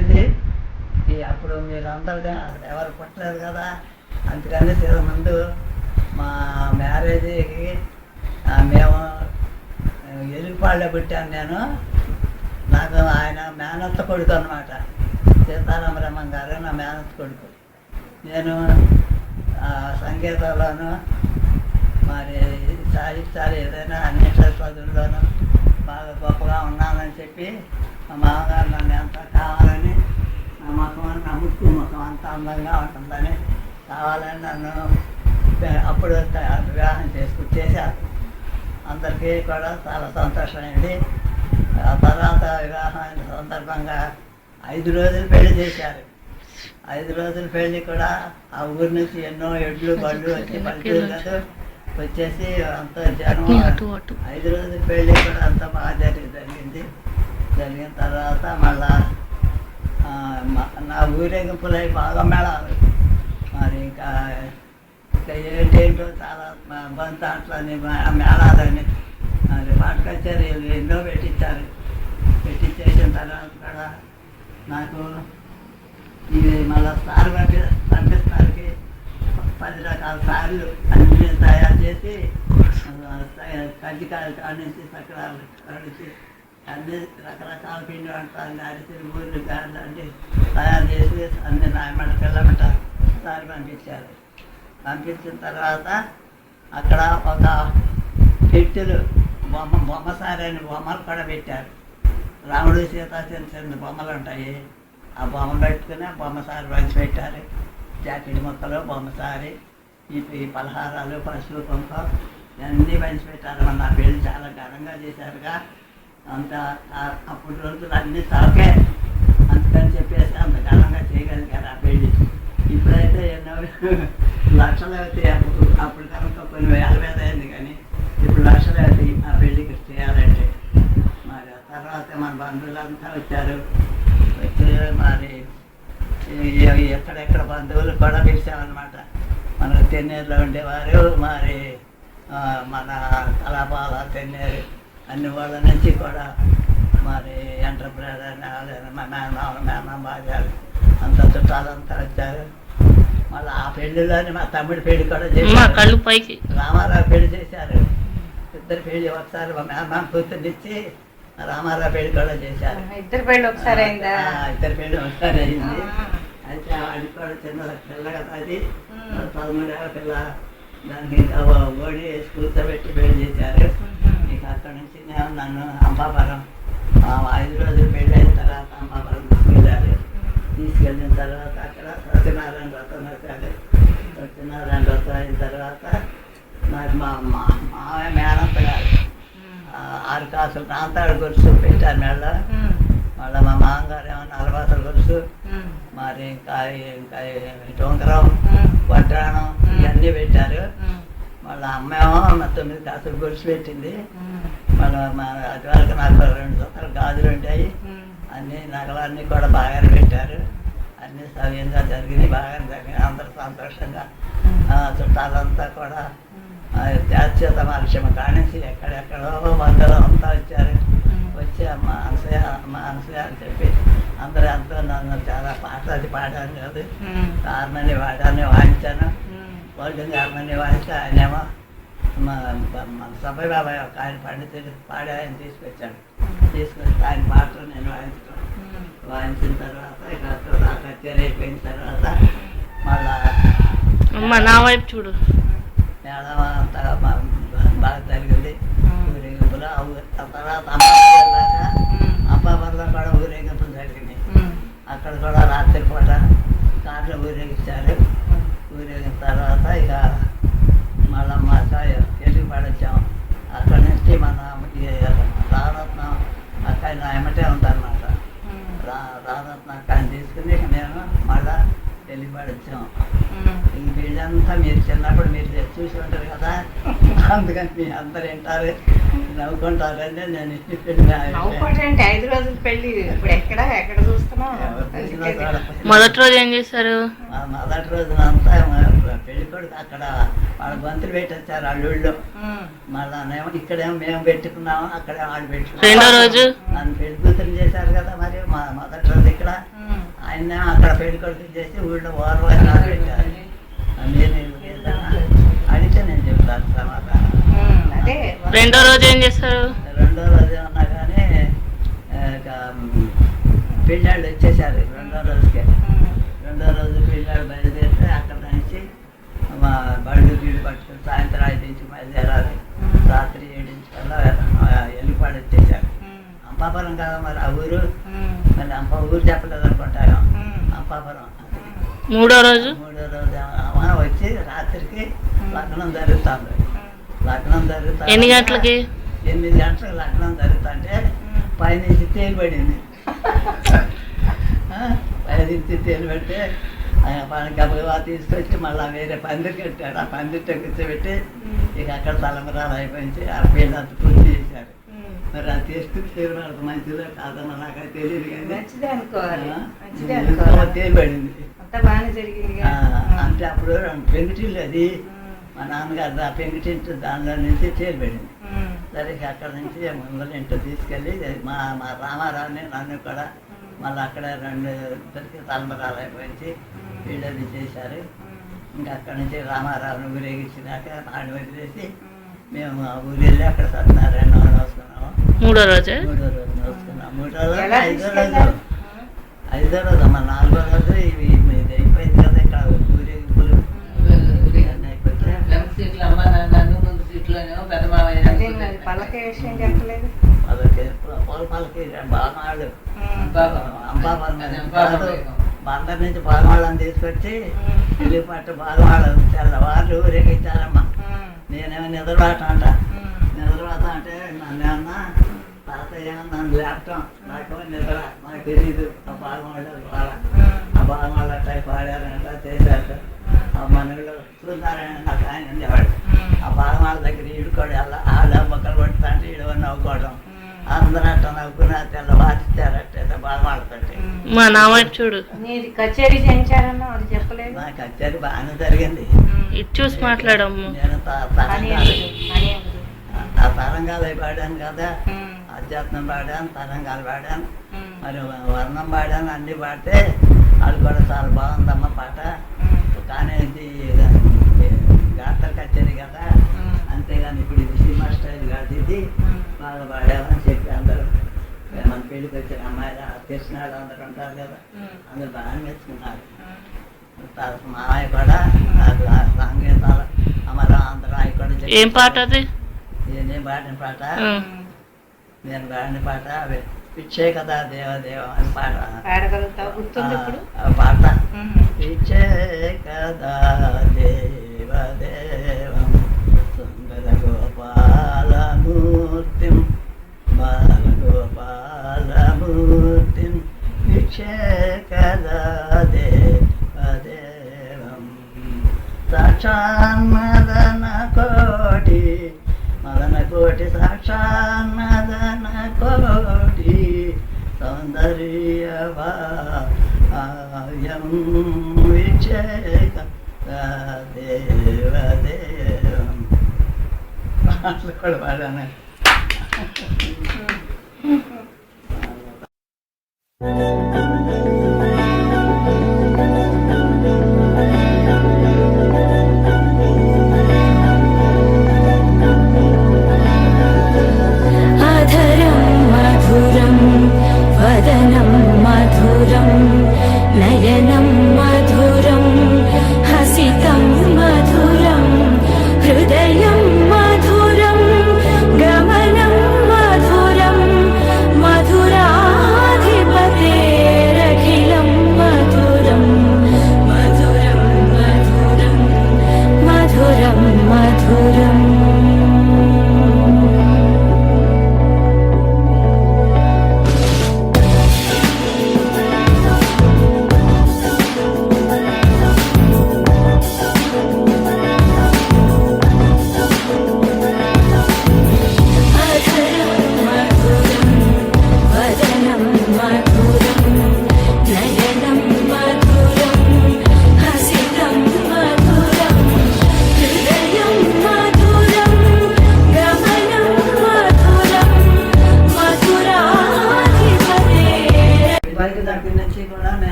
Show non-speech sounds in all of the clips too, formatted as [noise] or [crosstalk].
ఏంటండి? అప్పుడు మీరు అందరు ఎవరు పుట్టలేదు కదా? అందుకని తీర ముందు మా మ్యారేజ్కి మేము ఎలుగుపాళ్ళలో పుట్టాను నేను. నాకు ఆయన మేనత్త కొడుకు అనమాట సీతారామరమ్మ గారు నా మేనత్త కొడుకు. నేను ఆ, సంగీతంలోను మరి సాహిత్యాలు ఏదైనా అన్ని చదువుల్లోనూ బాగా గొప్పగా ఉన్నానని చెప్పి మా మామగారు నన్ను ఎంత కావాలని నా ముఖం నా ముక్కు ముఖం అంత అందంగా ఉంటుందని కావాలని నన్ను అప్పుడు వివాహం చేసుకు చేశారు. అందరికీ కూడా చాలా సంతోషమైంది. ఆ తర్వాత వివాహం సందర్భంగా ఐదు రోజులు పెళ్ళి చేశారు. ఐదు రోజుల పెళ్ళి కూడా ఆ ఊరి నుంచి ఎన్నో ఎడ్లు బళ్ళు వచ్చి పల్లెటూరు వచ్చేసి అంత జనం ఐదు రోజుల పెళ్ళి కూడా అంత బాగా జరిగి జరిగింది. జరిగిన తర్వాత మళ్ళా నా ఊరేగింపులై బాగా మేళాలు. మరి ఇంకా ఇంకా ఏంటేంటో చాలా బంతాట్లని మేళాలని మరి పాట కచేరీలు ఎన్నో పెట్టించారు. పెట్టించేసిన తర్వాత కూడా నాకు ఇది మళ్ళీ సార్ పంపి పంపిస్తానికి పది రకాల సార్లు అన్ని తయారు చేసి కంటికాయలు కజ్జికాయలు కానించి సకరాలు కానించి అన్ని రకరకాల పిండి వంటలు అరిసెలు ఊర్లు గారెలు అన్ని తయారు చేసి అన్ని నాయమంట పిల్లమంట సారి పంపించారు. పంపించిన తర్వాత అక్కడ ఒక పెట్టెలు బొమ్మ బొమ్మ సారి అని బొమ్మలు కూడా పెట్టారు. రాముడు సీత చిన్న చిన్న బొమ్మలు ఉంటాయి. ఆ బొమ్మ పెట్టుకుని బొమ్మ సారి పంచి పెట్టారు జాకెట్ మొక్కలు బొమ్మసారి ఈ పలహారాలు పసుపు కుంకుమ ఇవన్నీ పంచిపెట్టారు మన నా పెళ్ళి చాలా ఘనంగా చేశారుగా. అంత అప్పుడు రోజులు అన్ని సాకే. అందుకని చెప్పేసి అంత ఘనంగా చేయగలిగారు ఆ పెళ్ళి. ఇప్పుడైతే ఎన్నో [laughs] లక్షలు అవుతాయి అప్పుడు అప్పుడు కనుక కొన్ని వేల వేల అయింది కానీ ఇప్పుడు లక్షలు అవుతాయి ఆ పెళ్ళికి చేయాలంటే. మరి తర్వాత మన బంధువులంతా వచ్చారు. వచ్చి మరి ఎక్కడెక్కడ బంధువులు కూడా పిలిచామన్నమాట మన తెన్నేరులో ఉండేవారు మరి మన కలాపాల తెన్నేరు అన్ని వాళ్ళ నుంచి కూడా మరి ఎంటర్ప్రైజర్ మా మేనమామ మేనమామ బాగారు అంత చుట్టాలంతా వచ్చారు. మళ్ళీ ఆ పెళ్ళిలోని మా తమ్ముడి పెళ్ళి కూడా అమ్మ చేశారు కళ్ళు పైకి. రామారావు పెళ్ళి చేశారు. ఇద్దరు పెళ్ళి ఒకసారి మా మేనమామ కూతుర్నిచ్చి రామారావు పెళ్ళి కూడా చేశారు. ఇద్దరు పెళ్ళి ఒకసారి అయిందా? ఇద్దరు పెళ్ళి ఒకసారి అయింది. అయితే వాడికి కూడా చిన్న పిల్ల కదా అది. పదమూడేళ్ళ పిల్ల ఓ- ఓడి కూర్చోబెట్టి పెళ్ళి చేశారు. ఇక అక్కడి నుంచి నేను నన్ను అంబాపురం ఐదు రోజులు పెళ్ళి అయిన తర్వాత అంబాపురం తీసుకెళ్ళారు. తీసుకెళ్ళిన తర్వాత అక్కడ సత్యనారాయణ వ్రతం వేశారు సత్యనారాయణ వ్రతం అయిన తర్వాత మరి మా మా మావయ్య మేనత్త గారు ఆరు కాసులు ప్రాంతాలు గొలుసు పెట్టారు మేడ మళ్ళీ మా మామగారు ఏమో నలభాసలు గొలుసు మరి ఇంకా ఇంకా డొంగరం వడ్రాణం ఇవన్నీ పెట్టారు. మళ్ళీ అమ్మేమో మా తొమ్మిది కాసులు గొలుసు పెట్టింది. మళ్ళీ మా అది వరకు నాకు రెండు జతలు గాజులు ఉంటాయి. అన్ని నగలన్నీ కూడా బాగానే పెట్టారు. అన్ని సవ్యంగా జరిగినాయి బాగానే జరిగినాయి. అందరూ సంతోషంగా ఆ, చుట్టాలంతా కూడా జాతీయత మనుషం కానించి ఎక్కడెక్కడో బంధువులు అంతా వచ్చారు వచ్చి అమ్మ అనసూయ అమ్మ అనసూయ అని చెప్పి అందరూ ఎంతో నన్ను చాలా పాటలు అది పాడాను కాదు. హార్మోని వాడాను వాయించాను. గోల్డెన్ హార్మోని వాయిస్తే ఆయనేమో మా మన సభ్య బాబాయ్ ఒక ఆయన పండితుడు పాడి ఆయన తీసుకొచ్చాడు. తీసుకొచ్చి ఆయన పాటలు నేను వాయించడం వాయించిన తర్వాత ఇక కచేరీ అయిపోయిన తర్వాత మళ్ళా అమ్మ నా వైపు చూడు. అంతా బాగా జరిగింది. ఊరేగింపులు తర్వాత వెళ్ళాక అబ్బాబర్లో కూడా ఊరేగింపులు జరిగింది. అక్కడ కూడా రాత్రి పూట కార్లో ఊరేగించారు ఊరేగిన తర్వాత ఇక మళ్ళీ మా ఎదుగు పడొచ్చాము అక్కడ నుంచి మన రారత్నం అక్కడ నా ఎమ్మటే ఉందన్నమాట. రా రారత్నం అక్కడ తీసుకుని ఇక నేను మళ్ళా వెళ్ళిపడి వచ్చాము ఈ వీళ్ళంతా మీరు చిన్నప్పుడు మీరు చూసి ఉంటారు కదా అందుకని మీ అందరు వింటారు. నవ్వుకుంటారని నేను నవ్వుకోవటం అంటే ఐదు రోజుల పెళ్ళి ఇప్పుడు ఎక్కడ ఎక్కడ చూస్తున్నాం మొదటి రోజు ఏం చేశారు? ఆ మొదటి రోజున అంతా పెళ్ళి కొడుకు అక్కడ వాళ్ళ బంతులు పెట్టొచ్చారు అల్లుళ్ళు. మళ్ళానేమో ఇక్కడేమో మేము పెట్టుకున్నాము అక్కడే వాళ్ళు పెట్టుకున్నాము రెండో రోజు? నన్ను పెళ్ళి కూతురు చేశారు కదా మరి మా మొదటి రోజు ఇక్కడ. ఆయన అక్కడ పెళ్ళి కొడుకు చేసి ఊళ్ళో ఓర్వ నేను ఏదైనా అడిగితే నేను చెప్తాను సమాధానం రెండో రోజు ఏం చేస్తారు? రెండో రోజు ఉన్నా కానీ పిల్లాళ్ళు వచ్చేసారు రెండో రోజుకే. రెండో రోజు పిల్లాడు బయలుదేరితే అక్కడ నుంచి మా బళ్ళు గీడు పట్టుకుని సాయంత్రం ఐదు నుంచి బయలుదేరాలి. రాత్రి ఏడించుకల్లా ఎల్లిపాడు వచ్చేసారు అంపాపురం కదా మరి ఆ ఊరు? మళ్ళీ అంప ఊరు చెప్పలేదు అనుకుంటాను అంపాపురం. మూడో రోజు? మూడో రోజు అమ్మ వచ్చి రాత్రికి లగ్నం జరుగుతుంది. లగ్నం జరుగుతా ఎన్ని గంటలకి? ఎనిమిది గంటలకు లగ్నం జరుగుతుంటే పైనుంచి తేలి పడింది. పైనుంచి తేలి పెడితే గబగబా తీసుకొచ్చి మళ్ళీ వేరే పందిరి కట్టాడు. ఆ పందిరితో కూర్చోబెట్టి ఇక అక్కడ తలంబరాలు అయిపోయించి ఆ పిల్లలు పూర్తి చేశారు. ఉమ్. మరి అది తీసుకుని తీరుమాడదు మంచిదో కాదన్న నాకు తెలియదు కానీ మంచిదే అనుకోవాలి. ఆ, మంచిదే ఎందుకో అనుకోవాలి. తేలి పడింది. అంతా బాగానే జరిగింది ఆ, అంటే అప్పుడు పెంకుటిల్లు అది మా నాన్నగారు ఆ పెంకుటింటి దానిలో నుంచి తేలిపడింది. సరే అక్కడ నుంచి ముందర ఇంట్లో తీసుకెళ్ళి మా మా రామారావుని నన్ను కూడా మళ్ళీ అక్కడ రెండు ఇద్దరికి తలంబరాలు అయిపోయించి వీళ్ళది చేశారు. ఇంకా అక్కడ నుంచి రామారావుని ఊరేగించినాక ఆడి వదిలేసి మేము. ఆ ఊరు వెళ్ళి అక్కడ సత్యనారాయణ వస్తున్నాము. మూడో రోజు? మూడో రోజు వస్తున్నాం మూడో రోజు ఐదో రోజు. ఐదో రోజు అమ్మ నాలుగో రోజు ఇవి అదే మరి పళ్ళకి విషయం చెప్పలేదు? బందర్ నుంచి బాగవాళ్ళని తీసుకొచ్చి ఇల్లు పట్టు బాగవాళ్ళని తెల్లవారు ఊరేగించారమ్మా. నేనేమో నిద్రపాట అంట. నిద్రపాట అంటే నన్ను ఏమన్నా తాతయ్య నన్ను లేపటం. నాకు నిద్ర నాకు తెలియదు ఆ బాగవాళ్ళు వాళ్ళ ఆ బాగవాళ్ళు అట్లా పాడారంట చేశారు. ఆ మనలో సూర్యనారాయణ నాకు ఆయన ఉండేవాడు. ఆ బాగవాళ్ళ దగ్గర ఈడుకోవడం అలా ఆడ మొక్కలు కొట్టుకుంటే ఈడు నవ్వుకోవడం. అందరూ అట్లా నవ్వుకుని తెల్లవారిస్తారట్ట బాగవాళ్ళతోటి మా నా వైపు చూడు. నీది కచేరీ చేయించారన్నా అది చెప్పలేదు. నాకు కచేరీ బాగానే జరిగింది. ఇటు చూసి మాట్లాడమ్ము. నేను త- తరంగాలు ఆ తరంగాలు అవి పాడాను కదా. అధ్యాత్మం పాడాను తరంగాలు పాడాను. మరి వర్ణం పాడాను అన్ని పాడితే అది కూడా చాలా బాగుందమ్మ పాట. గాత్ర కదా. అంతేగాని ఇప్పుడు ఇది సినిమా స్టైల్ కాదు ఇది. ఉమ్. బాగా పాడామని చెప్పి అందరూ మన పెళ్ళికి వచ్చిన అమ్మాయిలు తెలిసినాడు అందరూ ఉంటారు కదా. అందరూ బాగా మెచ్చుకున్నారు. మా ఆయన కూడా సంగీతాలు అమర కూడా చెప్పి- ఏం పాట అది? నేను పాడిన పాట. నేను పాడిన పాట పిచ్చే కదా దేవ దేవ అని పాట. పాడగలుగుతావు? గుర్తుంది ఇప్పుడు పిచ్చే కదా దేవ దేవం సుందర గోపాలమూర్తిం బాలగోపాలమూర్తిం. పిచ్చే Kalabalan na. Thank [laughs] you.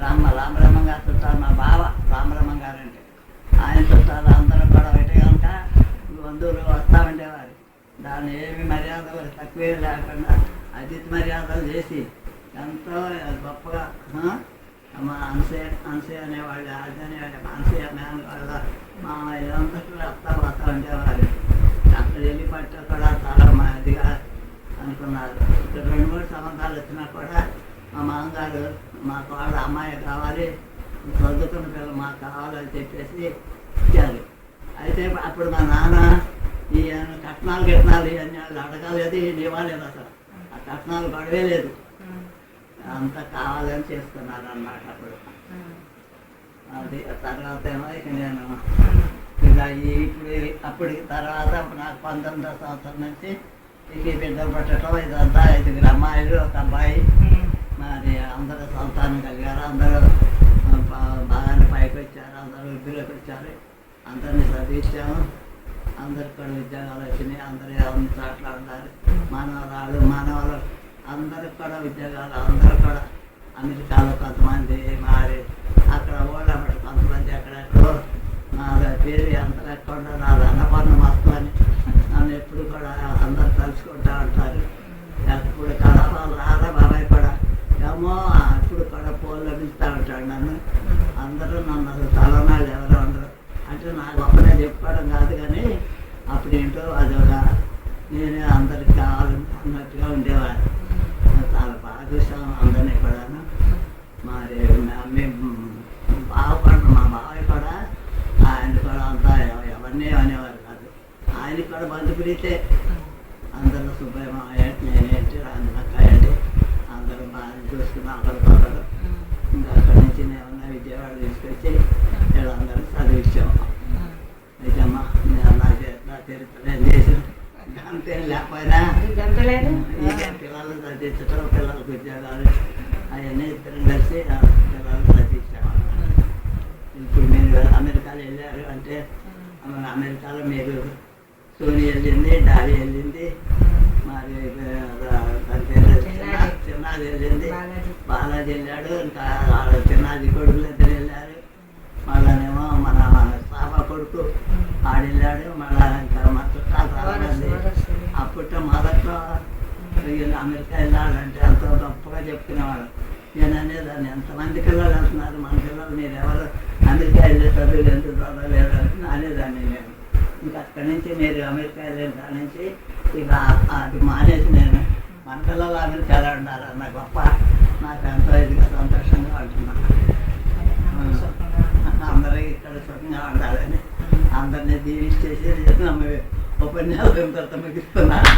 Rama Ramabrahma గారు చుట్టాలు మా బావ రామరమ్మ గారు అంటే ఆయన చుట్టాలు అందరూ కూడా ఒకటే కనుక బంధువులు వస్తూ ఉండేవారు. దాన్ని ఏమి మర్యాదలు తక్కువే లేకుండా అతిథి మర్యాదలు చేసి ఎంతో గొప్పగా మా అన్సే అన్సే అనేవాళ్ళు అది అనేవాళ్ళు అన్సే మేన వాళ్ళ మా ఇదంతా వస్తా వస్తూ ఉండేవారు. అక్కడ వెళ్ళి పట్ట కూడా చాలా మాదిగా అనుకున్నారు. ఇక్కడ రెండు మూడు సంవత్సరాలు వచ్చినా కూడా మా మామగారు మాకు వాళ్ళ అమ్మాయి కావాలి చదువుకున్న పిల్లలు మాకు కావాలని చెప్పేసి ఇచ్చారు. అయితే అప్పుడు మా నాన్న ఈ కట్నాలు కట్నాలు ఇవన్నీ వాళ్ళు అడగలేదు ఇవ్వలేదు అసలు. ఆ కట్నాలు గొడవే లేదు. అంత కావాలని చేస్తున్నారు అన్నమాట అప్పుడు. అది తర్వాత ఏమో ఇక నేను ఇలా ఇప్పుడు అప్పటికి తర్వాత నాకు పంతొమ్మిదో సంవత్సరం నుంచి ఇక బిడ్డలు పట్టడం ఇదంతా ఐదుగురు అమ్మాయిలు ఒక అబ్బాయి. మరి అందరూ సంతానం కలిగారు అందరూ బాగానే పైకి వచ్చారు అందరూ వృద్ధిలోకి వచ్చారు. అందరినీ చదివించాము. అందరికి కూడా ఉద్యోగాలు వచ్చినాయి అందరూ అన్ని చోట్ల ఉన్నారు. మానవరాలు మానవాళ్ళు అందరికి కూడా ఉద్యోగాలు అందరూ కూడా అమెరికాలో కొంతమంది మారి అక్కడ కూడా కొంతమంది ఎక్కడెక్కడో నా పేరు ఎంత లేకుండా నా అన్నపన్న మొత్తం అని నన్ను ఎప్పుడు కూడా అందరు తలుచుకుంటూ ఉంటారు. ఎప్పుడు కూడా వాళ్ళు రారా బాబాయ్ ఏమో అప్పుడు కూడా ఫోన్లో పిలుస్తూ ఉంటాడు నన్ను. అందరూ నన్ను అసలు తలనాళ్ళు ఎవరు ఉండరు అంటే నాకు ఒక్కడే చెప్పుకోవడం కాదు కానీ అప్పుడు ఏంటో అది ఒక నేనే అందరికి కావాలి అన్నట్టుగా ఉండేవాడు చాలా బాగా చూసాం అందరినీ కూడాను. మరి మా- మేము బావపడిన మా బాబాయ్ కూడా ఆయన కూడా అంతా ఎవరిని అనేవారు కాదు. ఆయనకి కూడా బంధు ప్రీతే అందరూ సుబ్బయ్య ఏంటి నేనేంటి రాంజనక్క ఏంటి అందరూ బాగా చూసుకుని అందరూ పడరు ఇంకా అక్కడి నుంచి నేను విజయవాడ తీసుకొచ్చి వీళ్ళందరూ చదివించాము. నిజమ్మా నేను నా చే- నా చరిత్ర నేను అంతేం లేకపోయినా పిల్లలు చదివించడం పిల్లలకు ఉద్యోగాలు అవన్నీ ఇద్దరం కలిసి పిల్లలు చదివించాము. ఇప్పుడు మీరు అమెరికాలో వెళ్ళారు అంటే మన అమెరికాలో మీరు సోని వెళ్ళింది డాడీ వెళ్ళింది మరి చిన్నది వెళ్ళింది బాలాజీ. వెళ్ళాడు ఇంకా వాళ్ళ చిన్నది కొడుకులు ఇద్దరు వెళ్ళారు. మళ్ళానేమో మన సాబా కొడుకు ఆడు వెళ్ళాడు మళ్ళా ఇంకా మా చుట్టాలు మంది. అప్పట్లో మొదట్లో అమెరికా వెళ్ళాలంటే ఎంతో గొప్పగా చెప్పుకునేవాడు నేను అనేదాన్ని ఎంతమంది పిల్లలు వెళ్తున్నారు మన పిల్లలు మీరు ఎవరు? అమెరికా వెళ్ళే చదువులు ఎందుకు చదవలేరు అని అనేదాన్ని నేను. ఇంకా అక్కడి నుంచి మీరు అమెరికా వెళ్ళిన కాడి నుంచి ఇక అది మానేసి నేను మన పిల్లలు అమెరికాలో ఉండాలి అన్న గొప్ప నాకు ఎంతో ఇదిగా సంతోషంగా ఉంటున్నాను అందరూ ఇక్కడ సుఖంగా ఉండాలని అందరినీ దీవించేసి నమ్మ ఉపన్యాసం తర్వాత ముగిస్తున్నాను